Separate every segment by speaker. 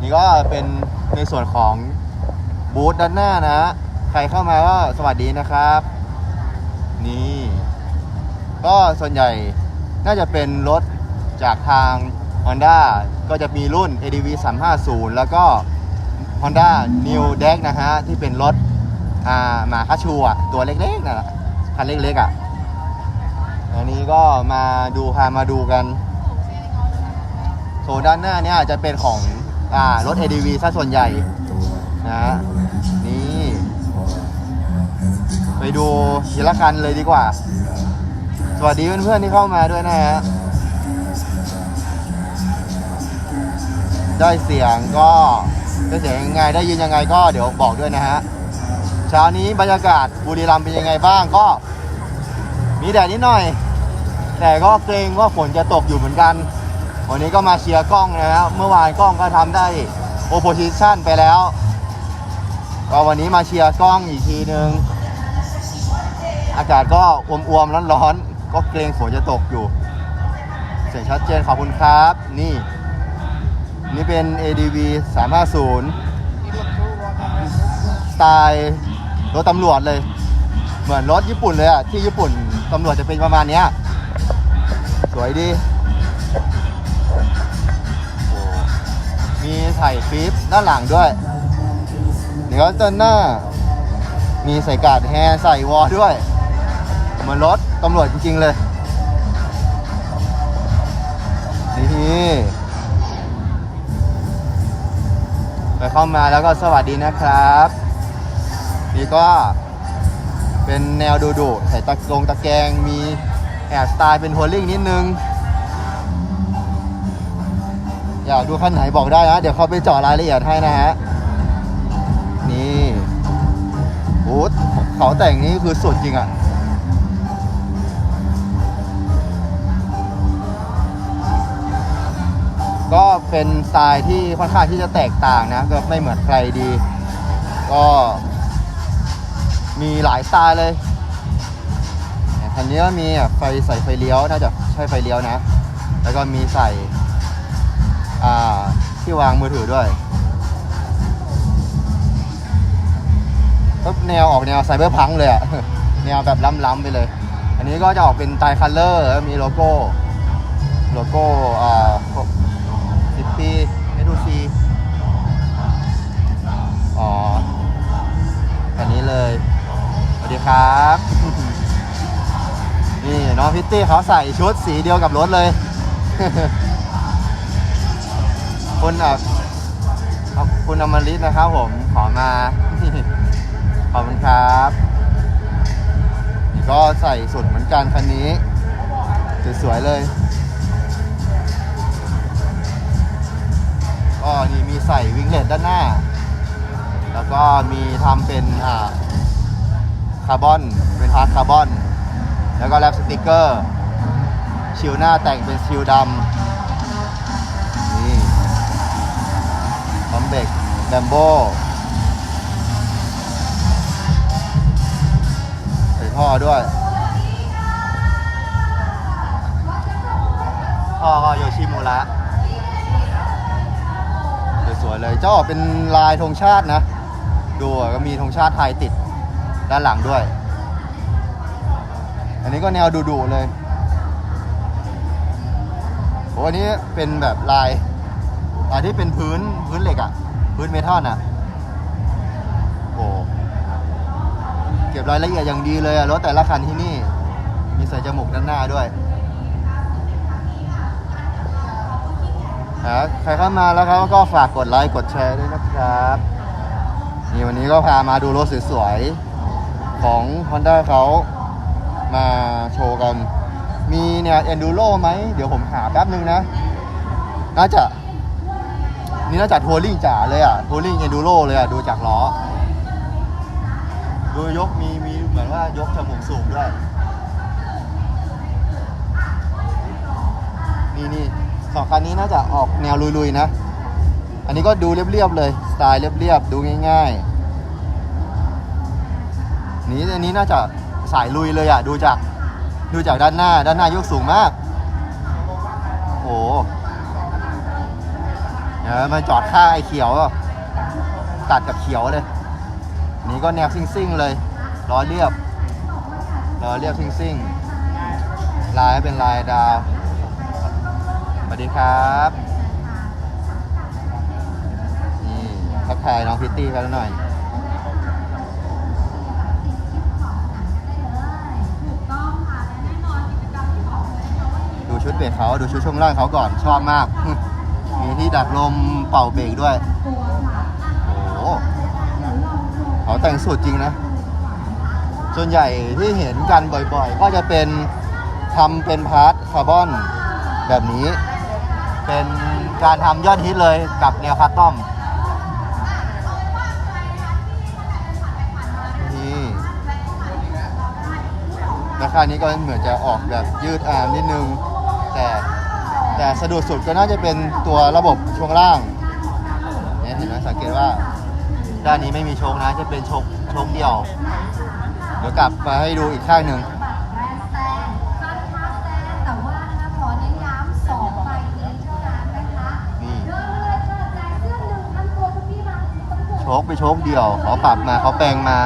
Speaker 1: นี่ก็เป็นในส่วนของบูธด้านหน้านะฮะใครเข้ามาก็สวัสดีนะครับ นี่ ก็ส่วนใหญ่น่าจะเป็นรถจากทาง Honda ก็จะมีรุ่น ADV 350 แล้วก็ Honda New Deck นะฮะ ที่เป็นรถอ่ามาคาชูอะตัวเล็กๆนะคันเล็กๆอะอันนี้ก็มาดูพามาดูกันโซนด้านหน้าเนี่ยจะเป็นของ อ่ารถ ADV ซะส่วนใหญ่นะนี่ไปดูทีละคันเลยดีกว่า สวัสดีเพื่อนๆที่เข้ามาด้วยนะฮะได้เสียงก็ได้เสียงยังไงได้ยินยังไงก็เดี๋ยวบอกด้วยนะฮะเช้านี้บรรยากาศบุรีรัมย์เป็นยังไงบ้างก็ มีแดดนิดหน่อย แต่ก็เกรงว่าฝนจะตกอยู่เหมือนกัน วันนี้ก็มาเชียร์กล้องนะครับเมื่อวานกล้องก็ทำได้โอโพซิชันไปแล้วก็วันนี้มาเชียร์กล้องอีกทีนึง อากาศก็อวมๆร้อนๆ ก็เกรงฝนจะตกอยู่ เสียงชัดเจนขอบคุณครับ นี่ นี่เป็น ADV 350สไตล์รถตำรวจเลย เหมือนรถญี่ปุ่นเลยอะที่ญี่ปุ่นตำรวจจะเป็นประมาณเนี้ยสวยดี มีใส่ฟิปด้านหลังด้วยเดี๋ยวด้านหน้า มีใส่กาดแฮร์ใส่วอลด้วย เหมือนรถตำรวจจริงๆเลย นี่ไปเข้ามาแล้วก็สวัสดีนะครับ นี่ก็เป็นแนวดูดูใส่ตะลงตะแกงมีแอบสไตล์เป็นโฮลลิ่งนิดนึง อยากดูคันไหนบอกได้นะ เดี๋ยวเขาไปเจาะรายละเอียดให้นะฮะ นี่โอ้เขาแต่งนี้คือสุดจริงอะ่ะก็เป็นสไตล์ที่ค่อนข้างที่จะแตกต่างนะก็ไม่เหมือนใครดี ก็มีหลายสไตล์เลยคันนี้ก็มีไฟใส่ไฟเลี้ยวน่าจะใช่ไฟเลี้ยวนะ แล้วก็มีใส่ อ่าที่วางมือถือด้วยก็แนวออกแนวไซเบอร์พังเลยอะแนวแบบล้ำๆไปเลย อันนี้ก็จะออกเป็นไตคัลเลอร์มีโลโก้ โลโก้อ่าสิบปีเอดูซีอ๋ออันนี้เลยสวัสดีครับ นี่น้องพิตตี้เขาใส่ชุดสีเดียวกับรถเลย คุณอะคุณอมริตนะครับผมขอมา ขอบคุณครับนี่ก็ใส่สุดเหมือนกันคันนี้ สวยๆเลย ก็นี่มีใส่วิงเลตด้านหน้า แล้วก็มีทำเป็นอ่าคาร์บอนเป็นพาร์ทคาร์บอน แล้วก็แรปสติกเกอร์ ชิวหน้าแต่งเป็นชิวดำ แบมโบใส่ท่อด้วยท่อก็โยชิมุระสวยๆเลยเจ้าเป็นลายธงชาตินะ ดูอะก็มีธงชาติไทยติดด้านหลังด้วย อันนี้ก็แนวดุๆเลยโอ้อันนี้เป็นแบบลายลายที่เป็นพื้นพื้นเหล็กอะ่ะ พื้นเมทัลอะโอ้เก็บรายละเอียดอย่างดีเลยอะรถแต่ละคันที่นี่ มีใส่จมูกด้านหน้าด้วยครับใครเข้ามาแล้วครับก็ฝากกดไลค์กดแชร์ด้วยนะครับนี่วันนี้ก็พามาดูรถสวยๆของ Honda เขามาโชว์กัน มีเนี่ย Enduro ไหม เดี๋ยวผมหาแป๊บนึงนะ น่าจะ นี่น่าจะทัวริงจ๋าเลยอะทัวริง Enduro เลยอะดูจากล้อดูยกมีมีเหมือนว่ายกจมูกสูงด้วยนี่นี่สองคันนี้น่าจะออกแนวลุยๆนะ อันนี้ก็ดูเรียบๆเลยสไตล์เรียบๆดูง่ายๆ นี่อันนี้น่าจะสายลุยเลยอะดูจากดูจากด้านหน้าด้านหน้ายกสูงมาก โอ้โหนะมาจอดข้างไอ้เขียว ตัดกับเขียวเลย นี่ก็แนวซิ่งๆเลยล้อเรียบล้อเรียบซิ่งๆลายเป็นลายดาวสวัสดีครับนี่ทักทายน้องพิตตี้กันหน่อยดูชุดเบรกเขาดูชุดช่วงล่างเขาก่อนชอบมาก ที่ดักลมเป่าเบรกด้วย โอ้โหเขาแต่งสุดจริงนะ ส่วนใหญ่ที่เห็นกันบ่อยๆ ก็จะเป็นทำเป็นพาร์ทคาร์บอนแบบนี้ เป็นการทำยอดฮิตเลยกับแนวคัสตอมนี่ราคานี้ก็เหมือนจะออกแบบยืดอาร์มนิดนึง แต่แต่สะดวกสุดก็น่าจะเป็นตัวระบบช่วงล่างเนี่ยเห็นไหมสังเกตว่า ด้านนี้ไม่มีโชคนะจะเป็นโชคโชคเดียว เดี๋ยวกลับมาให้ดูอีกข้างหนึ่ง
Speaker 2: แต่ว่านะคะขอเน้นย้ำสองใบนี้เท่านั้นนะคะ
Speaker 1: นี่
Speaker 2: เดินเลยค่ะแจกเสื้อหนึ่งพันตัวคุณพี่มาต้องบวก
Speaker 1: โชคไปโชคเดียวเขาปรับมาเขาแปลงมา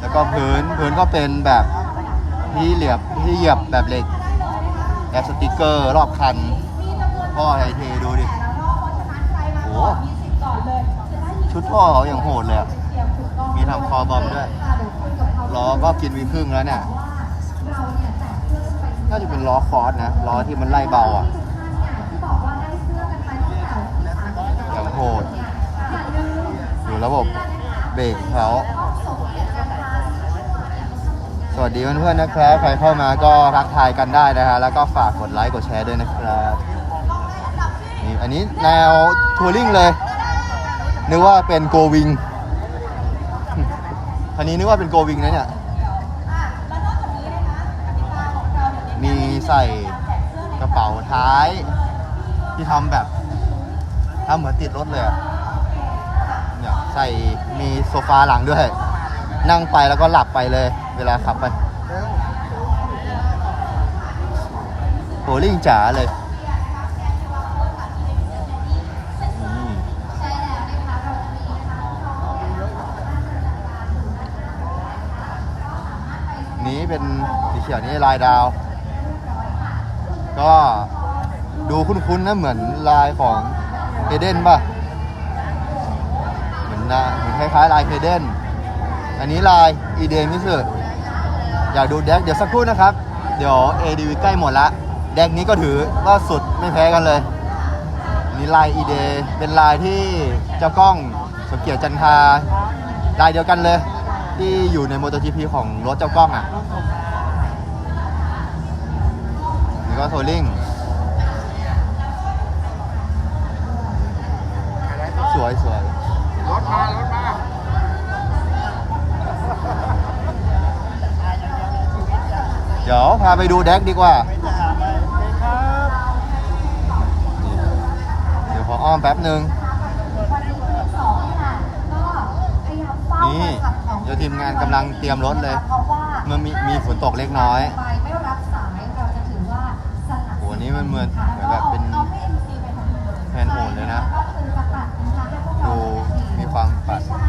Speaker 1: แล้วก็พื้นพื้นก็เป็นแบบที่เหลียบที่เหยียบแบบเหล็ก แอบสติกเกอร์รอบคันพ่อไทเทดูดิโอ้ชุดพ่อเขาอย่างโหดเลยอะ
Speaker 2: มี
Speaker 1: ทำคอบอมด้วยล้อก็กินวีครึ่งแล้วเนี่ย
Speaker 2: น่า
Speaker 1: จะเป็นล้อคอร์สนะล้อที่มันไล่เบาอะ
Speaker 2: ทุกท่านเนี่ยที่บอกว่างแต่วันที่สามสิบ
Speaker 1: อย่างโหด
Speaker 2: อย่าลืม
Speaker 1: ดูระบบเบรกเขา วัสดีเพื่อนๆนะครับ ใครเข้ามาก็ทักทายกันได้นะฮะ แล้วก็ฝากกดไลค์กดแชร์ด้วยนะครับนี่อันนี้แนวทัวริงเลย นึกว่าเป็นโกวิงคันนี้นึกว่าเป็นโกวิงนะเนี่ย มีใส่กระเป๋าท้าย ที่ทำแบบทำเหมือนติดรถเลยเนี่ยใส่มีโซฟาหลังด้วย นั่งไปแล้วก็หลับไปเลย เวลาขับไปโหลิ่งจ๋าเลยนี่
Speaker 2: เป็
Speaker 1: นสีเขียวนี่ลายดาว ก็ดูคุ้นๆนะเหมือนลายของเอเดนป่ะ เหมือนนะเหมือนคล้ายๆลายเพเดน อันนี้ลายอีเดมิสึอยากดูแดกเดี๋ยวสักครู่นะครับ เดี๋ยว ADV ใกล้หมดละ แดกนี้ก็ถือว่าสุดไม่แพ้กันเลยนี่ลายอีเดเป็นลายที่เจ้ากล้องสมเกียรติจันทาลายเดียวกันเลย ที่อยู่ใน MotoGP ของรถเจ้ากล้องอะนี่ก็โทลิงสวยสวย ดี๋ยวพาไปดูแดกดีกว่า เดี๋ยวขออ้อมแป๊บหนึ่ง
Speaker 2: นี่เดี๋
Speaker 1: ยวทีมงานกำลังเตรียมรถเลย มันมีมีฝนตกเล็กน้อย
Speaker 2: ไปไม่รับสายเราจะถือว่าสละ
Speaker 1: โหนี่มันเหมือนเหมือนแบบเป็นแผนโหดเลยนะ
Speaker 2: ดู
Speaker 1: มีความปัด
Speaker 2: ใช่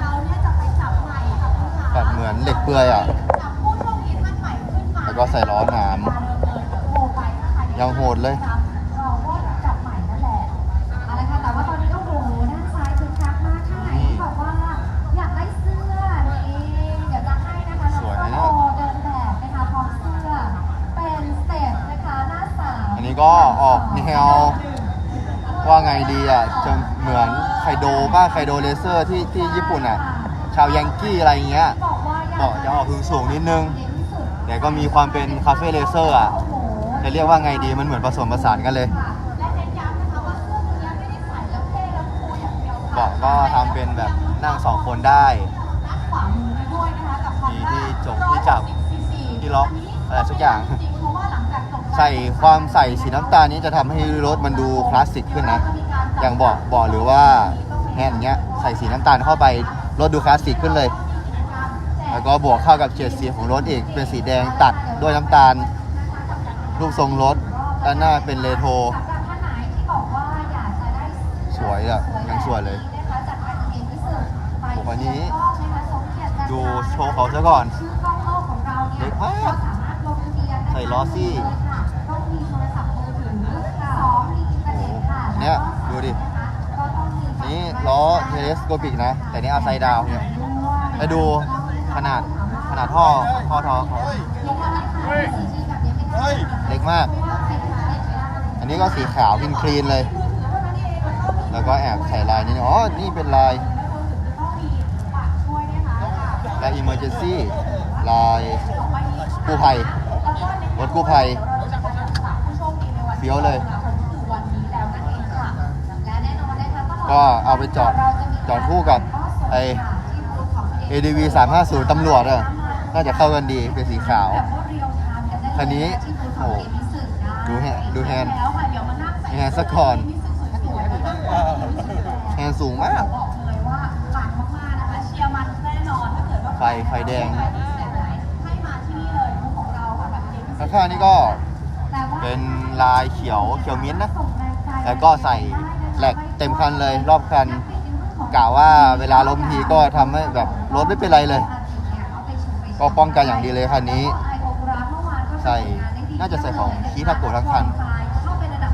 Speaker 2: เราเนี่ยจะไปจับใหม่ค่ะคุณขา
Speaker 1: ปัดเหมือนเหล็กเปลือยอะ ก็ใส่ล้อหนาม
Speaker 2: โทรไปนะคะ
Speaker 1: ยังโหดเลย
Speaker 2: เราก็จับใหม่นั่นแหละเอาละค่ะแต่ว่าตอนนี้ก็โหด้านซ้ายคือคักมากข้างในที่บอกว่าอยากได้เสื้อนี่เดี๋ยวจะให้นะคะน้อง
Speaker 1: สวยนะ
Speaker 2: โอเดินแบบนะคะพร้อมเสื้อเป็นสเตจนะคะหน้าสาว
Speaker 1: อันนี้ก็ออกแนวว่าไงดีอะจะเหมือนไคโดบ้างไคโดเลเซอร์ที่ที่ญี่ปุ่นอะ ชาวยังกี้อะไรเงี้ย
Speaker 2: บอกว่าอยา
Speaker 1: เบาะจะออกสูงๆนิดนึง
Speaker 2: เด่นที่สุด
Speaker 1: แต่ก็มีความเป็นคาเฟ่เลเซอร์อะจะเรียกว่าไงดีมันเหมือนผสมผสานกันเลย
Speaker 2: ค่ะและเน้นย้ำนะคะว่าเสื้อตัวนี้ไม่ได้ใส่แล้วเท่แล้วคูอย่างเดียวค่ะ
Speaker 1: เบาะก็ทำเป็นแบบนั่งสองคนได้
Speaker 2: ดี
Speaker 1: ที่จงที่จับที่ล็อกอะไรสักอย่าง ใส่ความใส่สีน้ำตาลนี้จะทำให้รถมันดูคลาสสิกขึ้นนะ อย่างเบาะเบาะหรือว่าแฮนด์เงี้ยใส่สีน้ำตาลเข้าไปรถดูคลาสสิกขึ้นเลย แล้วก็บวกเข้ากับเฉดสีของรถอีก เป็นสีแดงตัดด้วยน้ำตาล รูปทรงรถ ด้านหน้าเป็นเลโทร
Speaker 2: สวย
Speaker 1: อะยังสวยเลยวันนี้
Speaker 2: ดู
Speaker 1: โชว์เขาซะก่อน
Speaker 2: เล็
Speaker 1: กมากใส่ล้อซี่
Speaker 2: เนี่
Speaker 1: ยดูดิ นี่ล้อเทเลสโกปิกนะ แต่นี่เอาไซด์ดาวเนี่ยไปดู ขนาดขนาดท่อท่อท่อเขาเล็กมาก อันนี้ก็สีขาวคลีนเลย แล้วก็แอบใส่ลายนิดนึงอ๋อ นี่เป็นลายลาย emergency ลายกู้ภัยรถกู้ภัยเฟี้ยวเลย ก็เอาไปจอดจอดคู่กับไอ ADV 350ตำรวจอะน่าจะเข้ากันดีเป็นสีขาวคันนี้โอ้ดูแฮนดูแฮนแฮนด์ซะก่อนแฮนสูงมากไฟไฟแดงข้างๆนี่ก็เป็นลายเขียวเขียวมิ้นนะ แล้วก็ใส่แหลกเต็มคันเลยรอบคัน กะว่าเวลาล้มทีก็ทำให้แบบรถไม่เป็นไรเลย ก็ป้องกันอย่างดีเลยคันนี้ ใส่น่าจะใส่ของคีทาโกะทั้งคัน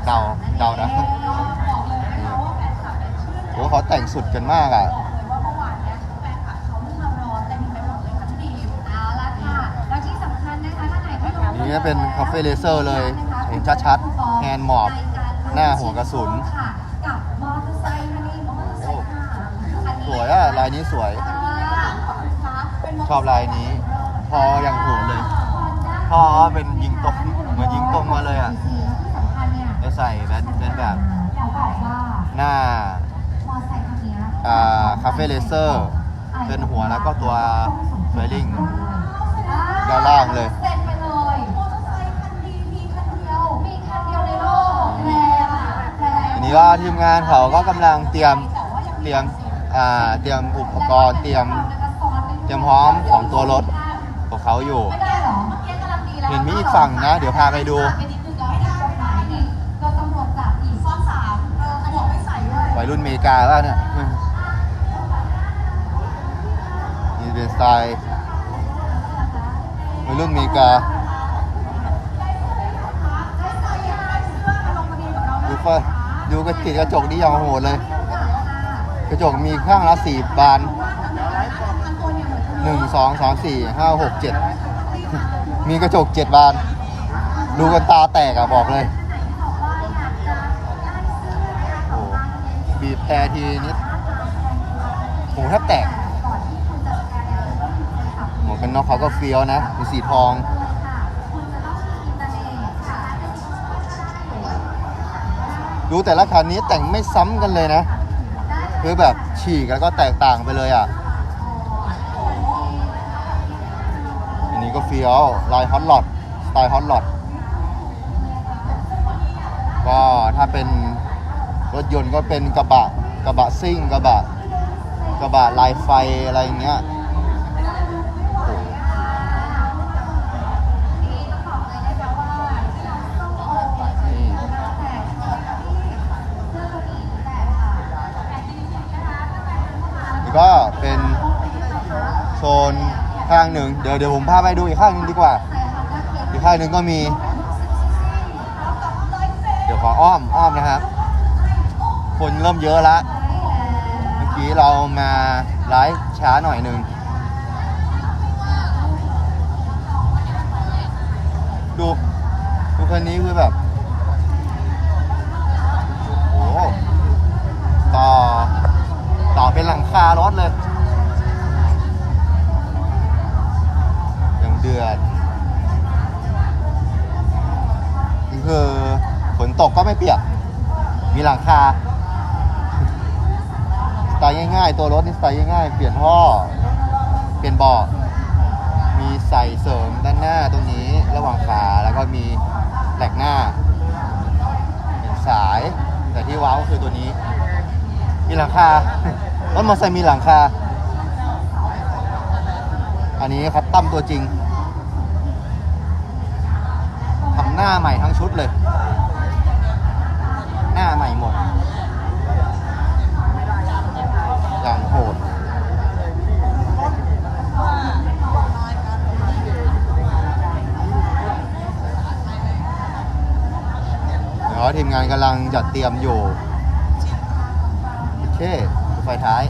Speaker 1: เดาเดานะโอ้เขาแต่งสุดกันมากอะนี่ก็เป็นคาเฟ่เลเซอร์เลย เห็นชัดๆแฮนด์หมอบ หน้าหัวกระสุน
Speaker 2: กับมอเตอร์ไซค์คันนี้มอเตอร์ไซค์ค่ะ
Speaker 1: ส วยอะลายนี้สวย ชอบลายนี้ พออย่างโหดเลยพอเป็นยิงตรงเหมือนยิงตรงมาเลยอะจะใส่แบบเป็นแบบ
Speaker 2: อยากบอกว่า
Speaker 1: หน้า
Speaker 2: มอเตอร์ไซค์คันเนี้ย
Speaker 1: อ่าคาเฟ่เลเซอร์เป็นหัวแล้วก็ตัวเฟลลิ่งด้านล่างเลย
Speaker 2: เซ็นไปเลยมอเตอร์ไซค์คันดีมีคันเดียวมีคันเดียวในโลกแรงอะแรง
Speaker 1: อันนี้ก็ทีมงานเขาก็กำลังเตรียมเตรียมอ่า เตรียมอุปกรณ์เตรียมเตรียมพร้อมของตัวรถของเขาอยู่
Speaker 2: ไม่ได้หรอเมื่อกี้กำลังดีแล้ว
Speaker 1: เห็นมีอีกฝั่งนะ เดี๋ยวพาไปดู
Speaker 2: ไปนิดนึงแล้วไม่ได้กฎหมายนี่ก็ตำรวจจับอีกซ้อนสามเออเขาบอกไม่ใส่ด้วย
Speaker 1: วัยรุ่นอเมริกาแล้วเนี่ยนี่เป็นสไตล์วัยรุ่นอเมริกาดูเฟอร์ดูกระติดกระจกนี่ยังโหดเลย กระจกมีข้างละสี่บานหนึ่งสองสามสี่ห้าหกเจ็ดมีกระจกเจ็ดบาน ดูกันตาแตกอะบอกเลยโอ้บีบแพรทีนิดโหแทบแตกหมวกกันน็อกเขาก็เฟี้ยวนะมีสีทองดูแต่ละคันนี้แต่งไม่ซ้ำกันเลยนะ คือแบบฉีกแล้วก็แตกต่างไปเลยอะ อันนี้ก็เฟี้ยวลายฮอตลอดสไตล์ฮอตลอดก็ถ้าเป็นรถยนต์ก็เป็นกระบะกระบะซิ่งกระบะกระบะลายไฟอะไรเงี้ย ดี๋ยวเดี๋ยวผมพาไปดูอีกข้างหนึงดีกว่า อีกข้างหนึ่งก็มี เดี๋ยวขออ้อมอ้อมนะครับ คนเริ่มเยอะละเมื่อกี้เรามาไลฟ์ช้าหน่อยหนึ่งดูดูคันนี้คือแบบโอ้โหต่อ ต่อเป็นหลังคารถเลย ตกก็ไม่เปียก มีหลังคา สไตล์ง่ายๆ ตัวรถนี่สไตล์ง่ายๆ เปลี่ยนท่อ เปลี่ยนเบาะมีใส่เสริมด้านหน้าตรงนี้ระหว่างขาแล้วก็มีแหลกหน้า เป็นสาย แต่ที่ว้าวก็คือตัวนี้ มีหลังคารถมอเตอร์ไซค์มีหลังคา อันนี้คัดตั้มตัวจริงทำหน้าใหม่ทั้งชุดเลย หน้าใหม่หมด ทีมงานกำลังจัดเตรียมอยู่โอเคไฟท้าย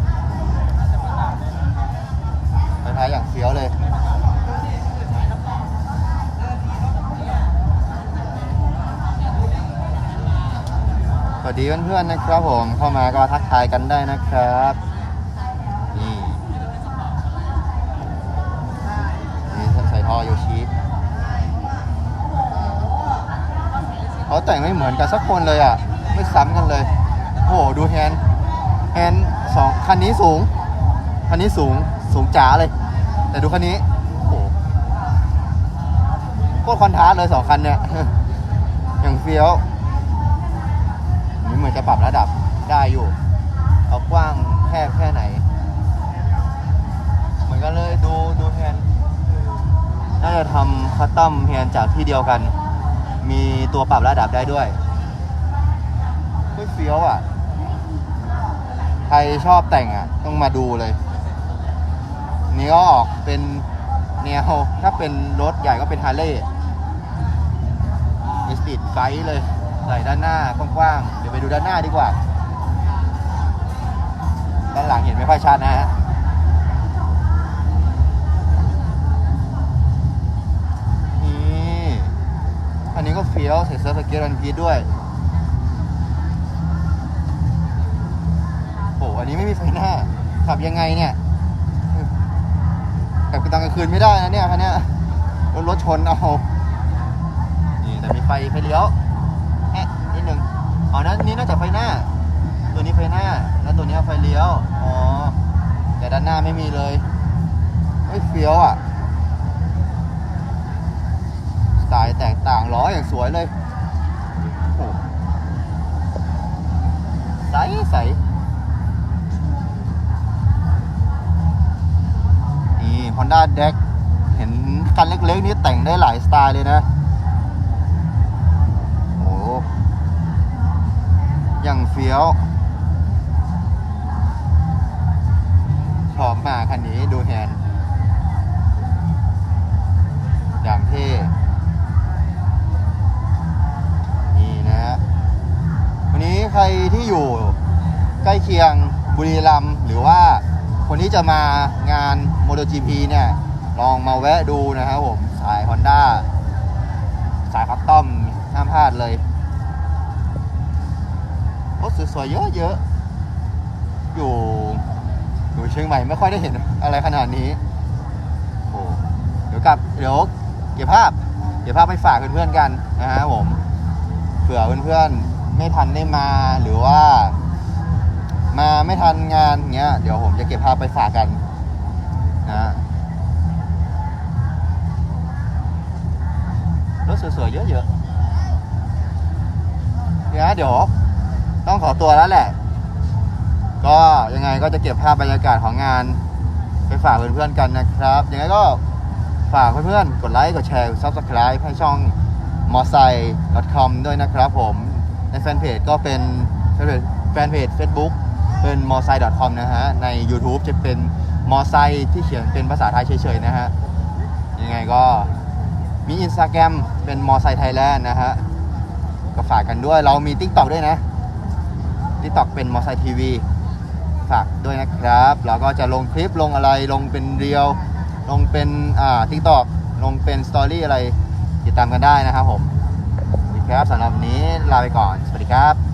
Speaker 1: ไฟท้ายอย่างเฟี้ยวเลยสวัสดีเพื่อนๆนะครับผมเข้ามาก็ทักทายกันได้นะครับ เขาแต่งไม่เหมือนกันสักคนเลยอะ ไม่ซ้ำกันเลย โอ้โห ดูแฮนด์แฮนด์สองคันนี้สูง คันนี้สูง สูงจ๋าเลย แต่ดูคันนี้ โอ้โห โคตรคอนทราสต์เลยสองคันเนี่ย อย่างเฟี้ยวนี่เหมือนจะปรับระดับได้อยู่ เอากว้างแคบแค่ไหน เหมือนกันเลย ดู ดูแฮนด์น่าจะทำคัสตอมแฮนด์จากที่เดียวกัน มีตัวปรับระดับได้ด้วยเฮ้ยเฟี้ยวอะ ใครชอบแต่งอะ ต้องมาดูเลย นี่ก็ออกเป็นแนวถ้าเป็นรถใหญ่ก็เป็นฮาร์เลย์มีสปีดไกด์เลย ใส่ด้านหน้ากว้างๆ เดี๋ยวไปดูด้านหน้าดีกว่า ด้านหลังเห็นไม่ค่อยชัดนะฮะ นนี้ก็เฟี้ยวใส่เสื้อสเก็ตวันพีชด้วยโอ้อันนี้ไม่มีไฟหน้า ขับยังไงเนี่ยขับกลางกลางคืนไม่ได้นะเนี่ยคันเนี้ยรถรถชนเอานี่แต่มีไฟไฟเลี้ยวแอะนิดนึงอ๋อนั่นนี่น่าจะไฟหน้า ตัวนี้ไฟหน้า แล้วตัวนี้ไฟเลี้ยว อ๋อ แต่ด้านหน้าไม่มีเลยเฮ้ยเฟี้ยวอะ ตล์แตกต่างล้ออย่างสวยเลยโอ้ใสใสนี่ Honda d e c เห็นคันเล็กๆนี่แต่งได้หลายสไตล์เลยนะโอ้ยังเฟี้ยวชอบมากคันนี้ดูแฮนด์อย่างเท่ ใครที่อยู่ใกล้เคียงบุรีรัมย์หรือว่าคนที่จะมางาน MotoGP เนี่ยลองมาแวะดูนะครับผม สาย Honda สายคัสตอมห้ามพลาดเลยรถสวยๆเยอะๆอยู่อยู่เชียงใหม่ไม่ค่อยได้เห็นอะไรขนาดนี้โอ้เดี๋ยวกลับเดี๋ยวเก็บภาพ เก็บภาพไปฝากเพื่อนๆกันนะฮะผมเผื่อเพื่อนๆ ไม่ทันได้มาหรือว่า มาไม่ทันงานเงี้ย เดี๋ยวผมจะเก็บภาพไปฝากกันนะรถสวยๆเยอะๆเนี่ยเดี๋ยวต้องขอตัวแล้วแหละ ก็ยังไงก็จะเก็บภาพบรรยากาศของงาน ไปฝากเพื่อนๆกันนะครับ ยังไงก็ฝากเพื่อนๆ กดไลค์ กดแชร์ Subscribe ให้ช่อง m o s a i c o m ด้วยนะครับผม ในแฟนเพจก็เป็นแฟนเพจแฟนเพจ Facebook เป็น m o s a i c o m นะฮะ ใน YouTube จะเป็น m o s a i ที่เขียนเป็นภาษาไทยเฉยๆนะฮะ ยังไงก็มี Instagram เป็น m o s a i Thailand นะฮะ ก็ฝากกันด้วยเรามี TikTok ด้วยนะ TikTok เป็น m o s a i TV ฝากด้วยนะครับ แล้วก็จะลงคลิปลงอะไรลงเป็นเรียว ลงเป็นอ่าทิกตอกลงเป็นสตอรี่อะไร ติดตามกันได้นะครับผม ครับสำหรับวันนี้ลาไปก่อน สวัสดีครับ